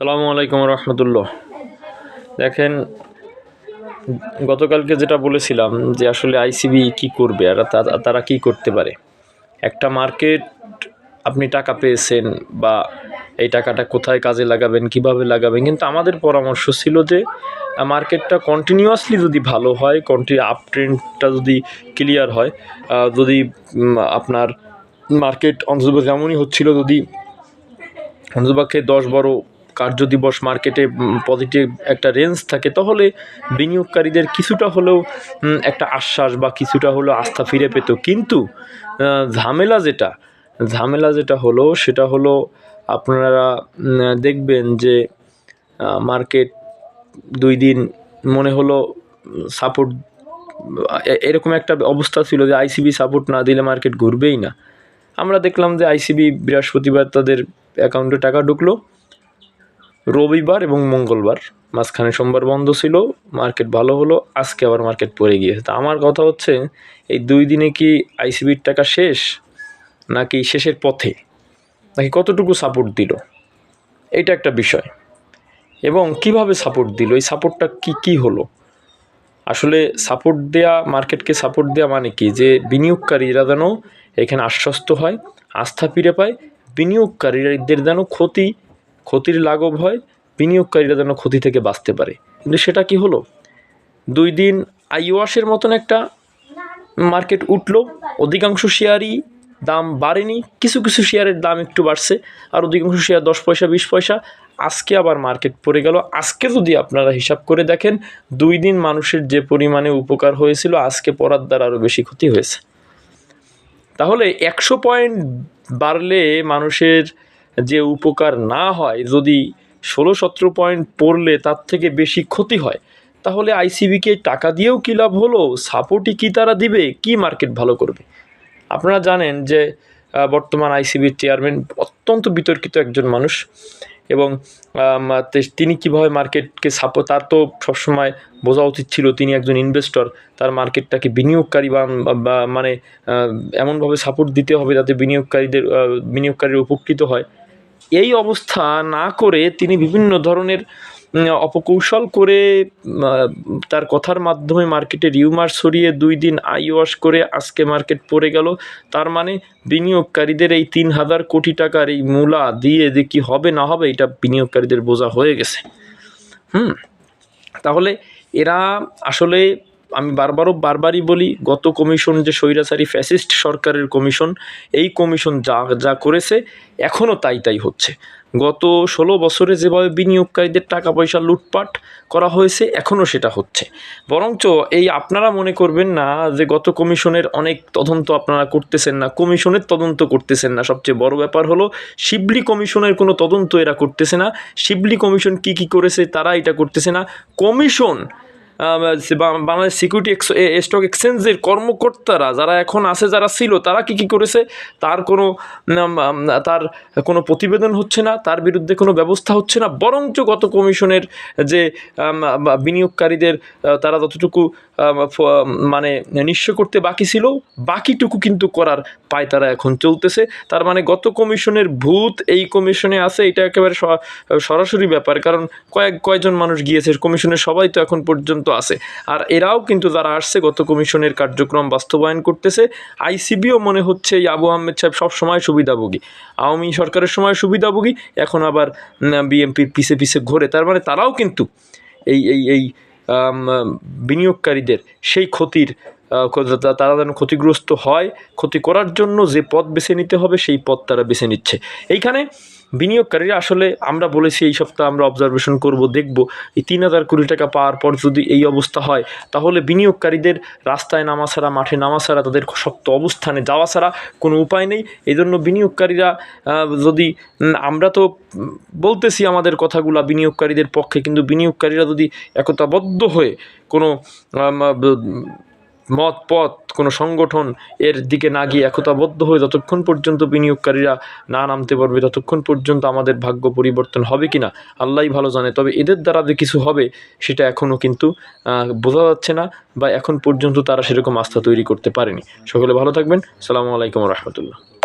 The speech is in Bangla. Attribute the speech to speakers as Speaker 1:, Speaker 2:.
Speaker 1: সালামু আলাইকুম রহমতুল্লাহ। দেখেন, গতকালকে যেটা বলেছিলাম যে আসলে আইসিবি কি করবে, আর তারা কি করতে পারে? একটা মার্কেট, আপনি টাকা পেয়েছেন বা এই টাকাটা কোথায় কাজে লাগাবেন, কীভাবে লাগাবেন, কিন্তু আমাদের পরামর্শ ছিল যে, মার্কেটটা কন্টিনিউয়াসলি যদি ভালো হয় কন্টিনিউ আপ ট্রেন্ডটা যদি ক্লিয়ার হয় যদি আপনার মার্কেট অন্তত যেমনই হচ্ছিল, যদি অন্ততপক্ষে দশ বারো কার্য দিবস মার্কেটে পজিটিভ একটা রেঞ্জ থাকে, তাহলে বিনিয়োগকারীদের কিছুটা হলেও একটা আশ্বাস বা কিছুটা হলেও আস্থা ফিরে পেত। কিন্তু ঝামেলা যেটা ঝামেলা যেটা হলো, সেটা হলো আপনারা দেখবেন যে মার্কেট দুই দিন মনে হলো সাপোর্ট এরকম একটা অবস্থা ছিল যে আইসিবি সাপোর্ট না দিলে মার্কেট ঘুরবেই না। আমরা দেখলাম যে আইসিবি বৃহস্পতিবার তাদের অ্যাকাউন্টে টাকা ঢুকলো। রবিবার এবং মঙ্গলবার। মাঝখানে সোমবার বন্ধ ছিল, মার্কেট ভালো হলো, আজকে আবার মার্কেট পড়ে গিয়েছে। তা আমার কথা হচ্ছে, এই দুই দিনে কি আইসিবির টাকা শেষ, নাকি শেষের পথে? নাকি কতটুকু সাপোর্ট দিল? এটা একটা বিষয়। এবং কীভাবে সাপোর্ট দিল? এই সাপোর্টটা কি কি হলো? আসলে সাপোর্ট দেয়া মার্কেটকে সাপোর্ট দেওয়া মানে কি? যে বিনিয়োগকারীরা যেন এখানে আশ্বস্ত হয়, আস্থা ফিরে পায়, বিনিয়োগকারীদের যেন ক্ষতি ক্ষতির লাঘব হয়, বিনিয়োগকারীরা যেন ক্ষতি থেকে বাঁচতে পারে। কিন্তু সেটা কি হলো? দুই দিন আইওয়াশের মতন একটা মার্কেট উঠল, অধিকাংশ শেয়ারই দাম বাড়েনি, কিছু কিছু শেয়ারের দাম একটু বাড়ছে, আর অধিকাংশ শেয়ার দশ পয়সা, বিশ পয়সা, আজকে আবার মার্কেট পড়ে গেল। আজকে যদি আপনারা হিসাব করে দেখেন, দুই দিন মানুষের যে পরিমাণে উপকার হয়েছিল, আজকে পড়ার দ্বারা আরও বেশি ক্ষতি হয়েছে। তাহলে একশো পয়েন্ট বাড়লে মানুষের যে উপকার না হয়, যদি ষোলো সতেরো পয়েন্ট পড়লে তার থেকে বেশি ক্ষতি হয়, তাহলে আইসিবিকে টাকা দিয়েও কী লাভ হলো? সাপোর্টই কী তারা দিবে? কি মার্কেট ভালো করবে? আপনারা জানেন যে বর্তমান আইসিবির চেয়ারম্যান অত্যন্ত বিতর্কিত একজন মানুষ এবং তিনি কীভাবে মার্কেটকে সাপো তার তো সবসময় বোঝা উচিত ছিল তিনি একজন ইনভেস্টর তার মার্কেটটাকে বিনিয়োগকারী বা মানে এমনভাবে সাপোর্ট দিতে হবে যাতে বিনিয়োগকারীদের বিনিয়োগকারীরা উপকৃত হয়। এই অবস্থা না করে তিনি বিভিন্ন ধরনের অপকৌশল করে তার কথার মাধ্যমে মার্কেটে রিউমার সরিয়ে দুই দিন আই ওয়াশ করে আজকে মার্কেট পড়ে গেল। তার মানে বিনিয়োগকারীদের এই তিন হাজার কোটি টাকার এই মূলা দিয়ে যে কী হবে না হবে, এটা বিনিয়োগকারীদের বোঝা হয়ে গেছে। হুম, তাহলে এরা আসলে আমি বারবারও বারবারই বলি, গত কমিশন যে স্বৈরাচারী ফ্যাসিস্ট সরকারের কমিশন, এই কমিশন যা যা করেছে এখনও তাই তাই হচ্ছে। গত ষোলো বছরে যেভাবে বিনিয়োগকারীদের টাকা পয়সা লুটপাট করা হয়েছে এখনও সেটা হচ্ছে। বরঞ্চ এই আপনারা মনে করবেন না যে গত কমিশনের অনেক তদন্ত আপনারা করতেছেন না, কমিশনের তদন্ত করতেছেন না। সবচেয়ে বড় ব্যাপার হলো, শিবলি কমিশনের কোনো তদন্ত এরা করতেছে না। শিবলি কমিশন কি কি করেছে, তারা এটা করতেছে না। কমিশন বাংলাদেশ সিকিউরিটি স্টক এক্সচেঞ্জের কর্মকর্তারা যারা এখন আছে, যারা ছিল, তারা কি কি করেছে? তার কোনো তার কোনো প্রতিবেদন হচ্ছে না, তার বিরুদ্ধে কোনো ব্যবস্থা হচ্ছে না, বরঞ্চ গত কমিশনের যে বিনিয়োগকারীদের তারা যতটুকু মানে নিঃস্ব করতে বাকি ছিল। বাকিটুকু কিন্তু করার পায় তারা এখন চলতেছে। তার মানে গত কমিশনের ভূত এই কমিশনে আছে, এটা একেবারে সরাসরি ব্যাপার। কারণ কয়েক, কয়জন মানুষ গিয়েছে, কমিশনের সবাই তো এখন পর্যন্ত আছে। আর এরাও কিন্তু যারা আসছে, গত কমিশনের কার্যক্রম বাস্তবায়ন করতেছে। আইসিবিও মনে হচ্ছে এই আবু আহমেদ সাহেব সব সময় সুবিধাভোগী। আওয়ামী সরকারের সময় সুবিধাভোগী, এখন আবার বিএমপির পিছে পিছে ঘোরে। তার মানে তারাও কিন্তু এই এই এই বিনিয়োগকারীদের সেই ক্ষতির তারা যেন ক্ষতিগ্রস্ত হয়, ক্ষতি করার জন্য যে পথ বেছে নিতে হবে, সেই পথ তারা বেছে নিচ্ছে। এইখানে বিনিয়োগকারীরা আসলে আমরা বলেছি, এই সপ্তাহ আমরা অবজারভেশন করব, দেখব, এই তিন হাজার কোটি টাকা পাওয়ার পর যদি এই অবস্থা হয়, তাহলে বিনিয়োগকারীদের রাস্তায় নামা ছাড়া, মাঠে নামা ছাড়া, তাদের শক্ত অবস্থানে যাওয়া ছাড়া কোনো উপায় নেই। এই জন্য বিনিয়োগকারীরা যদি আমরা তো বলতেছি আমাদের কথাগুলো বিনিয়োগকারীদের পক্ষে, কিন্তু বিনিয়োগকারীরা যদি একতাবদ্ধ হয়ে কোনো মত পথ, কোনো সংগঠন এর দিকে না গিয়ে একতাবদ্ধ হয়ে যতক্ষণ পর্যন্ত বিনিয়োগকারীরা না নামতে পারবে, ততক্ষণ পর্যন্ত আমাদের ভাগ্য পরিবর্তন হবে কি না আল্লাহই ভালো জানে। তবে এদের দ্বারা যে কিছু হবে, সেটা এখনও কিন্তু বোঝা যাচ্ছে না বা এখন পর্যন্ত তারা সেরকম আস্থা তৈরি করতে পারেনি। সকলে ভালো থাকবেন। সালামু আলাইকুম রহমতুল্লাহ।